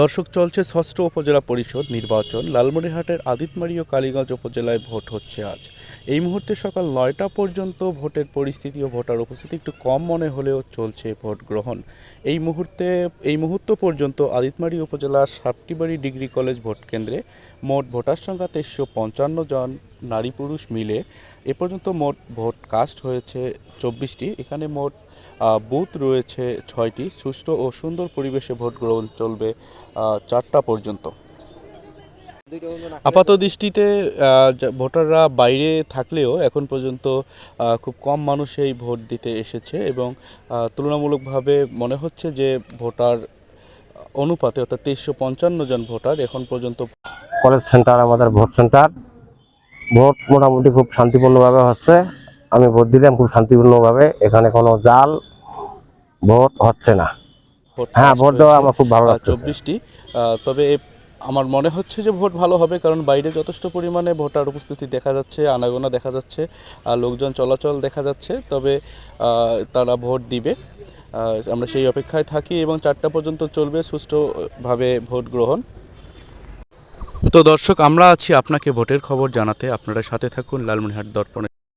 দর্শক, চলছে ষষ্ঠ উপজেলা পরিষদ নির্বাচন। লালমনিরহাটের আদিতমারি ও কালীগঞ্জ উপজেলায় ভোট হচ্ছে আজ। এই মুহূর্তে সকাল নয়টা পর্যন্ত ভোটের পরিস্থিতি ও ভোটার উপস্থিতি একটু কম মনে হলেও চলছে ভোট গ্রহণ। এই মুহূর্তে, এই মুহূর্ত পর্যন্ত আদিতমারি উপজেলার সাতটিবাড়ি ডিগ্রি কলেজ ভোট কেন্দ্রে মোট ভোটার সংখ্যা তেইশশো পঞ্চান্ন জন। নারী পুরুষ মিলে এ পর্যন্ত মোট ভোট কাস্ট হয়েছে চব্বিশটি। এখানে মোট বুথ রয়েছে ছয়টি। সুষ্ঠু ও সুন্দর পরিবেশে ভোট গ্রহণ চলবে চারটা পর্যন্ত। আপাত দৃষ্টিতে ভোটাররা বাইরে থাকলেও এখন পর্যন্ত খুব কম মানুষ এই ভোট দিতে এসেছে এবং তুলনামূলকভাবে মনে হচ্ছে যে ভোটার অনুপাতে অর্থাৎ তেইশশো পঞ্চান্ন জন ভোটার এখন পর্যন্ত কলেজ সেন্টার, আমাদের ভোট সেন্টার। ভোট মোটামুটি খুব শান্তিপূর্ণভাবে হচ্ছে। আমি ভোট দিলাম খুব শান্তিপূর্ণভাবে। এখানে কোনো জাল ভোট হচ্ছে না। হ্যাঁ ভোট দেওয়া আমার খুব ভালো লাগছে চব্বিশটি। তবে আমার মনে হচ্ছে যে ভোট ভালো হবে কারণ বাইরে যথেষ্ট পরিমাণে ভোটার উপস্থিতি দেখা যাচ্ছে আনাগোনা দেখা যাচ্ছে আর লোকজন চলাচল দেখা যাচ্ছে। তবে তারা ভোট দিবে। আমরা সেই অপেক্ষায় থাকি এবং চারটা পর্যন্ত চলবে সুষ্ঠুভাবে ভোট গ্রহণ। তো দর্শক আমরা আছি আপনাকে ভোটের খবর জানাতে। আপনারা সাথে থাকুন লালমনিহাট দর্পণে।